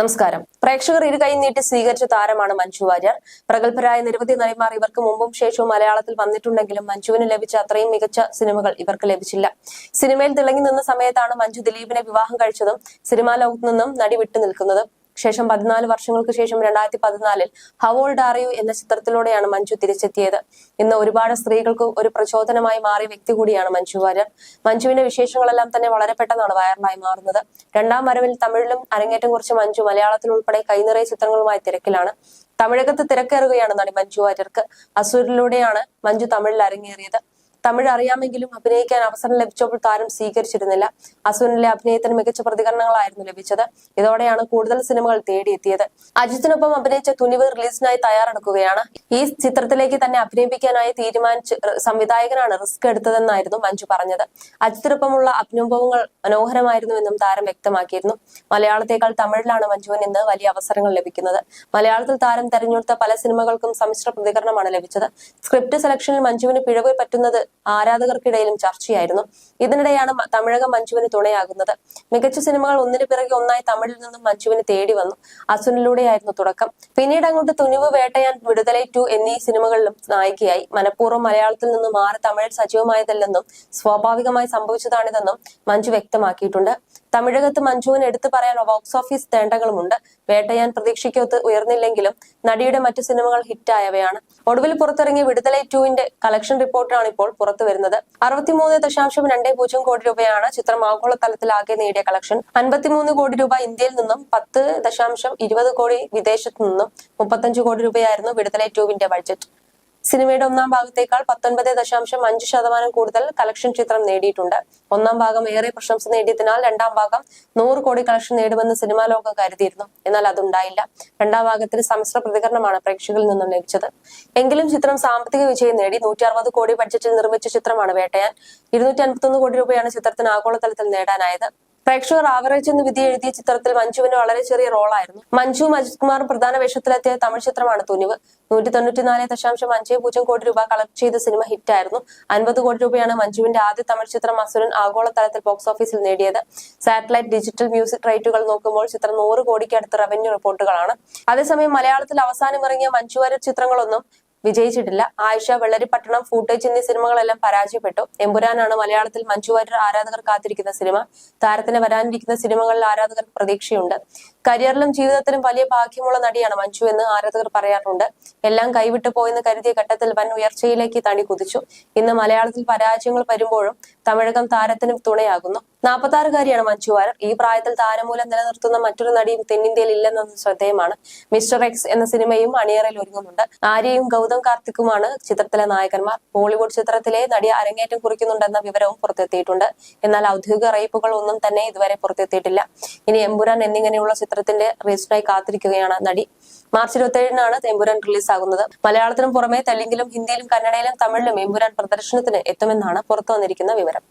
നമസ്കാരം. പ്രേക്ഷകർ ഇരു കൈ നീട്ടി സ്വീകരിച്ച താരമാണ് മഞ്ജു വാര്യർ. പ്രഗത്ഭരായ നിരവധി നടിമാർ ഇവർക്ക് മുമ്പും ശേഷവും മലയാളത്തിൽ വന്നിട്ടുണ്ടെങ്കിലും മഞ്ജുവിന് ലഭിച്ച അത്രയും മികച്ച സിനിമകൾ ഇവർക്ക് ലഭിച്ചില്ല. സിനിമയിൽ തിളങ്ങി നിന്ന സമയത്താണ് മഞ്ജു ദിലീപിനെ വിവാഹം കഴിച്ചതും സിനിമാ ലോകത്തു നിന്നും നടി വിട്ടു നിൽക്കുന്നത് ശേഷം പതിനാല് വർഷങ്ങൾക്ക് ശേഷം രണ്ടായിരത്തി പതിനാലിൽ ഹവോൾഡ് ആറിയു എന്ന ചിത്രത്തിലൂടെയാണ് മഞ്ജു തിരിച്ചെത്തിയത്. ഇന്ന് ഒരുപാട് സ്ത്രീകൾക്ക് ഒരു പ്രചോദനമായി മാറിയ വ്യക്തി കൂടിയാണ് മഞ്ജു വാര്യർ. മഞ്ജുവിന്റെ വിശേഷങ്ങളെല്ലാം തന്നെ വളരെ പെട്ടെന്നാണ് വൈറലായി മാറുന്നത്. രണ്ടാം വരവിൽ തമിഴിലും അരങ്ങേറ്റം കുറിച്ച് മഞ്ജു മലയാളത്തിൽ ഉൾപ്പെടെ കൈനിറയ ചിത്രങ്ങളുമായി തിരക്കിലാണ്. തമിഴകത്ത് തിരക്കേറുകയാണ് നടി മഞ്ജു വാര്യർക്ക്. അസൂരിലൂടെയാണ് മഞ്ജു തമിഴിൽ അരങ്ങേറിയത്. തമിഴ് അറിയാമെങ്കിലും അഭിനയിക്കാൻ അവസരം ലഭിച്ചപ്പോൾ താരം സ്വീകരിച്ചിരുന്നില്ല. അസുനിലെ അഭിനയത്തിന് മികച്ച പ്രതികരണങ്ങളായിരുന്നു ലഭിച്ചത്. ഇതോടെയാണ് കൂടുതൽ സിനിമകൾ തേടിയെത്തിയത്. അജിത്തിനൊപ്പം അഭിനയിച്ച തുനിവ് റിലീസിനായി തയ്യാറെടുക്കുകയാണ്. ഈ ചിത്രത്തിലേക്ക് തന്നെ അഭിനയിപ്പിക്കാനായി തീരുമാനിച്ച് സംവിധായകനാണ് റിസ്ക് എടുത്തതെന്നായിരുന്നു മഞ്ജു പറഞ്ഞത്. അജിത്തിനൊപ്പമുള്ള അഭിനുഭവങ്ങൾ മനോഹരമായിരുന്നുവെന്നും താരം വ്യക്തമാക്കിയിരുന്നു. മലയാളത്തെക്കാൾ തമിഴിലാണ് മഞ്ജുവിന് ഇന്ന് വലിയ അവസരങ്ങൾ ലഭിക്കുന്നത്. മലയാളത്തിൽ താരം തെരഞ്ഞെടുത്ത പല സിനിമകൾക്കും സമ്മിശ്ര പ്രതികരണമാണ് ലഭിച്ചത്. സ്ക്രിപ്റ്റ് സെലക്ഷനിൽ മഞ്ജുവിന് പിഴവ് പറ്റുന്നത് ആരാധകർക്കിടയിലും ചർച്ചയായിരുന്നു. ഇതിനിടെയാണ് തമിഴകം മഞ്ജുവിന് തുണയാകുന്നത്. മികച്ച സിനിമകൾ ഒന്നിനു പിറകെ ഒന്നായി തമിഴിൽ നിന്നും മഞ്ജുവിന് തേടി വന്നു. അസുനിലൂടെയായിരുന്നു തുടക്കം. പിന്നീട് അങ്ങോട്ട് തുനിവ് വേട്ടയാൻ വിടുതലൈ ടു എന്നീ സിനിമകളിലും നായികയായി. മനഃപൂർവം മലയാളത്തിൽ നിന്നും മാറി തമിഴിൽ സജീവമായതല്ലെന്നും സ്വാഭാവികമായി സംഭവിച്ചതാണിതെന്നും മഞ്ജു വ്യക്തമാക്കിയിട്ടുണ്ട്. തമിഴകത്ത് മഞ്ജുവിന് എടുത്തു പറയാൻ ബോക്സ് ഓഫീസ് തേണ്ടകളുമുണ്ട്. വേട്ടയാൻ പ്രതീക്ഷയ്ക്കൊത്ത് ഉയർന്നില്ലെങ്കിലും നടിയുടെ മറ്റു സിനിമകൾ ഹിറ്റായവയാണ്. ഒടുവിൽ പുറത്തിറങ്ങിയ വിടുതലൈ ടുവിന്റെ കളക്ഷൻ റിപ്പോർട്ടാണ് ഇപ്പോൾ പുറത്തു വരുന്നത്. അറുപത്തിമൂന്ന് ദശാംശം രണ്ടേ പൂജ്യം കോടി രൂപയാണ് ചിത്രം ആഗോളതലത്തിൽ ആകെ നേടിയ കളക്ഷൻ. അൻപത്തിമൂന്ന് കോടി രൂപ ഇന്ത്യയിൽ നിന്നും പത്ത് ദശാംശം ഇരുപത് കോടി വിദേശത്തു നിന്നും മുപ്പത്തഞ്ച് കോടി രൂപയായിരുന്നു വിടുതലൈ ടുവിന്റെ ബഡ്ജറ്റ്. സിനിമയുടെ ഒന്നാം ഭാഗത്തേക്കാൾ പത്തൊൻപത് ദശാംശം അഞ്ച് ശതമാനം കൂടുതൽ കളക്ഷൻ ചിത്രം നേടിയിട്ടുണ്ട്. ഒന്നാം ഭാഗം ഏറെ പ്രശംസ നേടിയതിനാൽ രണ്ടാം ഭാഗം നൂറ് കോടി കളക്ഷൻ നേടുമെന്ന് സിനിമാ ലോകം കരുതിയിരുന്നു. എന്നാൽ അതുണ്ടായില്ല. രണ്ടാം ഭാഗത്തിന് സമ്മിശ്ര പ്രതികരണമാണ് പ്രേക്ഷകരിൽ നിന്നും ലഭിച്ചത്. എങ്കിലും ചിത്രം സാമ്പത്തിക വിജയം നേടി നൂറ്റി അറുപത് കോടി ബഡ്ജറ്റിൽ നിർമ്മിച്ച ചിത്രമാണ് വേട്ടയാൻ. ഇരുന്നൂറ്റി അൻപത്തൊന്ന് കോടി രൂപയാണ് ചിത്രത്തിന് ആഗോളതലത്തിൽ നേടാനായത്. പ്രേക്ഷകർ ആവറേജ് എന്ന് വിധി എഴുതിയ ചിത്രത്തിൽ മഞ്ജുവിന് വളരെ ചെറിയ റോളായിരുന്നു. മഞ്ജു അജിത് കുമാർ പ്രധാന വേഷത്തിലെത്തിയ തമിഴ് ചിത്രമാണ് തുനിവ്. നൂറ്റി തൊണ്ണൂറ്റിനാല് ദശാംശം അഞ്ച് പൂജ്യം കോടി രൂപ കളക്ട് ചെയ്ത സിനിമ ഹിറ്റായിരുന്നു അൻപത് കോടി രൂപയാണ് മഞ്ജുവിന്റെ ആദ്യ തമിഴ് ചിത്രം അസുരൻ ആഗോളതലത്തിൽ ബോക്സ് ഓഫീസിൽ നേടിയത്. സാറ്റലൈറ്റ് ഡിജിറ്റൽ മ്യൂസിക് റൈറ്റുകൾ നോക്കുമ്പോൾ ചിത്രം നൂറ് കോടിക്ക് അടുത്ത റവന്യൂ റിപ്പോർട്ടുകളാണ്. അതേസമയം മലയാളത്തിൽ അവസാനം ഇറങ്ങിയ മഞ്ജു വാര്യർ ചിത്രങ്ങളൊന്നും വിജയിച്ചിട്ടില്ല. ആയിഷ വെള്ളരിപ്പട്ടണം ഫൂട്ടേജ് എന്നീ സിനിമകളെല്ലാം പരാജയപ്പെട്ടു. എമ്പുരാനാണ് മലയാളത്തിൽ മഞ്ജു വാര്യർ ആരാധകർ കാത്തിരിക്കുന്ന സിനിമ. താരത്തിന് വരാനിരിക്കുന്ന സിനിമകളിൽ ആരാധകർക്ക് പ്രതീക്ഷയുണ്ട്. കരിയറിലും ജീവിതത്തിലും വലിയ ഭാഗ്യമുള്ള നടിയാണ് മഞ്ജു എന്ന് ആരാധകർ പറയാറുണ്ട്. എല്ലാം കൈവിട്ടു പോയെന്ന് കരുതിയ ഘട്ടത്തിൽ വൻ ഉയർച്ചയിലേക്ക് തണി കുതിച്ചു. ഇന്ന് മലയാളത്തിൽ പരാജയങ്ങൾ വരുമ്പോഴും തമിഴകം താരത്തിന് തുണയാകുന്നു. നാൽപ്പത്താറുകാരിയാണ് മഞ്ജു വാര്യർ. ഈ പ്രായത്തിൽ താരമൂലം നിലനിർത്തുന്ന മറ്റൊരു നടിയും തെന്നിന്ത്യയിൽ ഇല്ലെന്നത് ശ്രദ്ധേയമാണ്. മിസ്റ്റർ എക്സ് എന്ന സിനിമയും അണിയറയിൽ ഒരുങ്ങുന്നുണ്ട്. ആര്യയും ഗൗതം കാർത്തിക്കുമാണ് ചിത്രത്തിലെ നായകന്മാർ. ബോളിവുഡ് ചിത്രത്തിലെ നടി അരങ്ങേറ്റം കുറിക്കുന്നുണ്ടെന്ന വിവരവും പുറത്തെത്തിയിട്ടുണ്ട്. എന്നാൽ ഔദ്യോഗിക അറിയിപ്പുകൾ ഒന്നും തന്നെ ഇതുവരെ പുറത്തെത്തിയിട്ടില്ല. ഇനി എമ്പുരാൻ എന്നിങ്ങനെയുള്ള ചിത്രത്തിന്റെ റിലീസിനായി കാത്തിരിക്കുകയാണ് നടി. മാർച്ച് ഇരുപത്തിയേഴിനാണ് റിലീസ് ആകുന്നത് മലയാളത്തിനും പുറമെ തെലുങ്കിലും ഹിന്ദിയിലും കന്നഡയിലും തമിഴിലും എമ്പുരാൻ പ്രദർശനത്തിന് എത്തുമെന്നാണ് പുറത്തു വന്നിരിക്കുന്ന വിവരം.